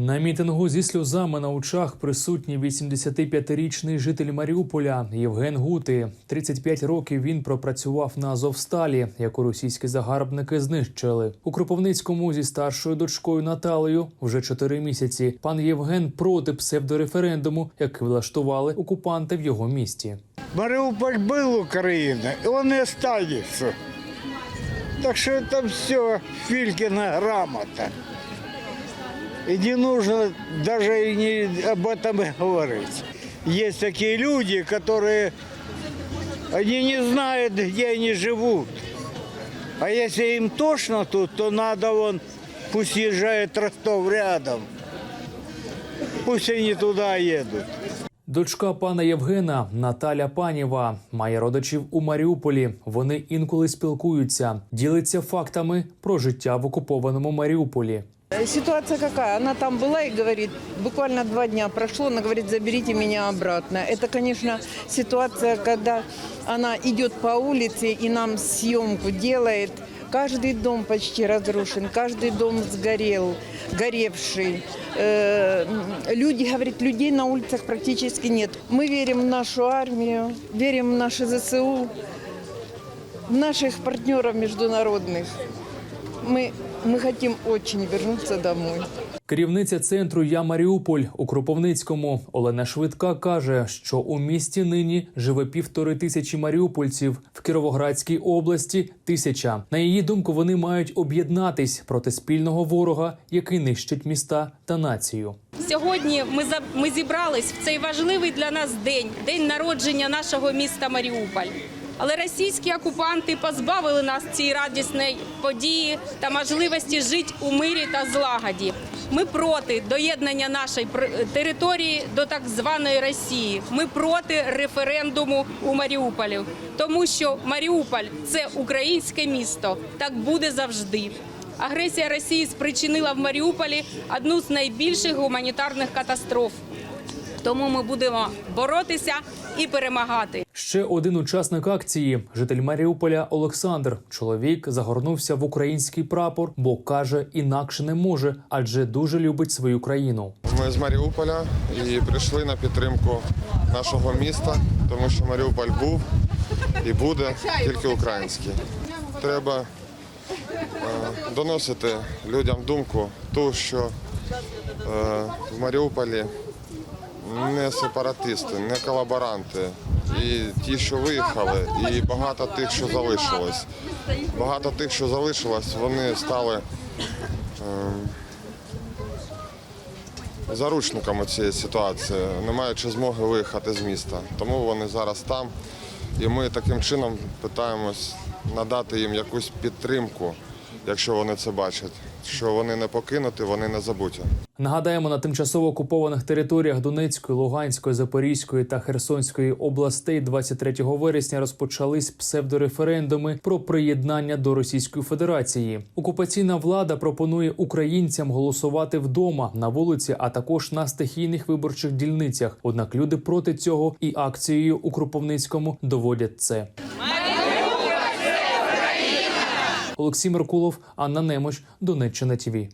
На мітингу зі сльозами на очах присутній 85-річний житель Маріуполя Євген Гути. 35 років він пропрацював на Азовсталі, яку російські загарбники знищили. У Кропивницькому зі старшою дочкою Наталею вже 4 місяці. Пан Євген проти псевдореферендуму, який влаштували окупанти в його місті. Мариуполь был Украина, и он и останется. Так что это все Филькина грамота. Не нужно даже и не об этом и говорить. Есть такие люди, которые они не знают, где они живут. А если им тошно тут, то надо вон, пусть езжает Ростов рядом. Пусть они туда едут. Дочка пана Євгена Наталя Паніва має родичів у Маріуполі. Вони інколи спілкуються, ділиться фактами про життя в окупованому Маріуполі. Э, Ситуация какая? Она там была и говорит, буквально два дня прошло, она говорит, заберите меня обратно. Это, конечно, ситуация, когда она идет по улице и нам съемку делает. Каждый дом почти разрушен, каждый дом сгорел, горевший. Э, Люди, говорит, людей на улицах практически нет. Мы верим в нашу армию, верим в наши ЗСУ, в наших партнеров международных. Мы, мы хотим очень вернуться домой. Керівниця центру Я Маріуполь у Кропивницькому Олена Швидка каже, що у місті нині живе півтори тисячі маріупольців. В Кіровоградській області тисяча. На її думку, вони мають об'єднатись проти спільного ворога, який нищить міста та націю. Сьогодні ми за- ми зібрались в цей важливий для нас день, день народження нашого міста Маріуполь. Але російські окупанти позбавили нас цієї радісної події та можливості жити у мирі та злагоді. Ми проти доєднання нашої території до так званої Росії. Ми проти референдуму у Маріуполі, тому що Маріуполь це українське місто. Так буде завжди. Агресія Росії спричинила в Маріуполі одну з найбільших гуманітарних катастроф. Тому ми будемо боротися і перемагати. Ще один учасник акції, житель Маріуполя Олександр. Чоловік загорнувся в український прапор, бо каже, інакше не може, адже дуже любить свою країну. Ми з Маріуполя і прийшли на підтримку нашого міста, тому що Маріуполь був і буде тільки український. Треба е, доносити людям думку, ту, що е, в Маріуполі не сепаратисти, не колаборанти. І ті, що виїхали, і багато тих, що залишилось. Багато тих, що залишилось, вони стали заручниками цієї ситуації, не маючи змоги виїхати з міста. Тому вони зараз там. І ми таким чином питаємось надати їм якусь підтримку, якщо вони це бачать, що вони не покинуті, вони не забуті. Нагадаємо, на тимчасово окупованих територіях Донецької, Луганської, Запорізької та Херсонської областей 23 вересня розпочались псевдореферендуми про приєднання до Російської Федерації. Окупаційна влада пропонує українцям голосувати вдома на вулиці, а також на стихійних виборчих дільницях. Однак люди проти цього і акцією у Кропивницькому доводять це. Олексій Меркулов, Анна Немощ, Донеччина ТІВІ.